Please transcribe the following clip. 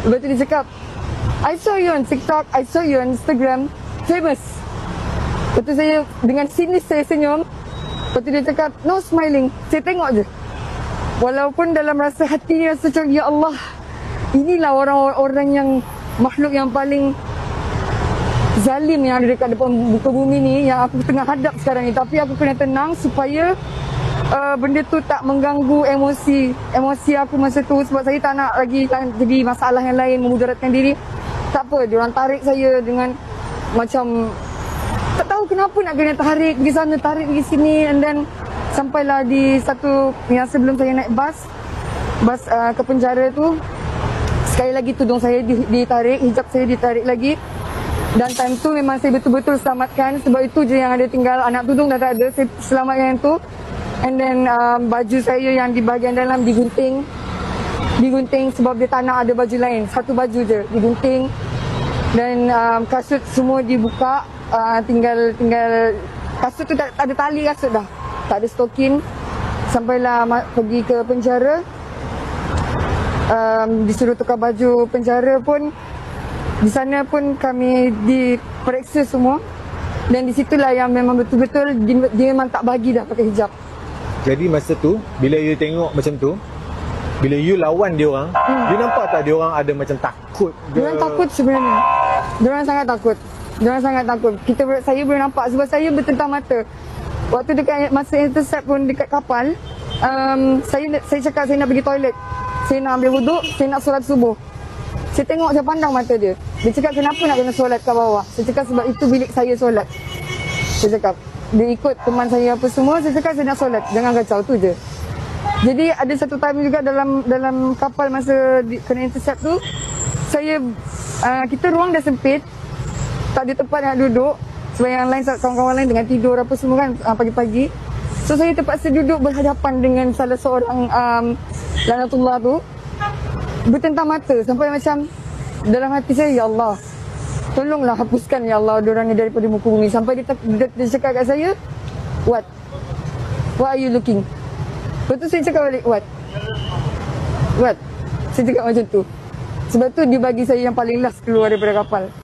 Lepas tu dia cakap, I saw you on TikTok, I saw you on Instagram, famous. Lepas tu saya dengan sinis saya senyum. Lepas tu dia cakap, no smiling. Saya tengok je. Walaupun dalam rasa hati ni rasa macam, Ya Allah, inilah orang-orang yang makhluk yang paling zalim yang ada dekat depan muka bumi ni yang aku tengah hadap sekarang ni. Tapi aku kena tenang supaya uh, benda tu tak mengganggu emosi emosi aku masa tu sebab saya tak nak lagi lan- jadi masalah yang lain memudaratkan diri. Tak apa, diorang tarik saya dengan macam tak tahu kenapa nak kena tarik pergi sana, tarik pergi sini and then sampailah di satu yang sebelum saya naik bas bas uh, ke penjara tu sekali lagi tudung saya di, ditarik, hijab saya ditarik lagi. Dan time tu memang saya betul-betul selamatkan sebab itu je yang ada tinggal anak tudung dah tak ada. Saya selamatkan yang tu and then um, baju saya yang di bahagian dalam digunting. Digunting sebab dia tak nak ada baju lain. Satu baju je digunting. Dan um, kasut semua dibuka. Uh, tinggal tinggal kasut tu tak, tak ada tali kasut dah. Tak ada stokin. Sampailah pergi ke penjara. Um, disuruh tukar baju penjara pun di sana pun kami diperiksa semua. Dan di situlah yang memang betul-betul dia memang tak bagi dah pakai hijab Jadi masa tu bila you tengok macam tu bila you lawan dia orang, hmm. you nampak tak dia orang ada macam takut ke? Diorang takut sebenarnya. Diorang sangat takut. Diorang sangat takut. Kita saya boleh nampak sebab saya bertentang mata. Waktu dekat masa intercept pun dekat kapal, um, saya saya cakap saya nak pergi toilet. Saya nak ambil wuduk, saya nak solat subuh. Saya tengok saya pandang mata dia. Dia cakap kenapa nak kena solat kat bawah? Saya cakap sebab itu bilik saya solat. Saya cakap dia ikut teman saya apa semua, saya cakap saya nak solat. Jangan kacau tu je. Jadi ada satu time juga dalam dalam kapal masa di, kena intercept tu saya uh, kita ruang dah sempit tak ada tempat nak duduk sebab yang lain kawan-kawan lain dengan tidur apa semua kan uh, pagi-pagi so saya terpaksa duduk berhadapan dengan salah seorang um, lanatullah tu bertentang mata sampai macam dalam hati saya ya Allah tolonglah hapuskan ya Allah diorang ni daripada muka bumi sampai dia, dia, dia cakap kat saya what what are you looking Lepas tu saya cakap balik, what? What? Saya cakap macam tu. Sebab tu dia bagi saya yang paling last keluar daripada kapal.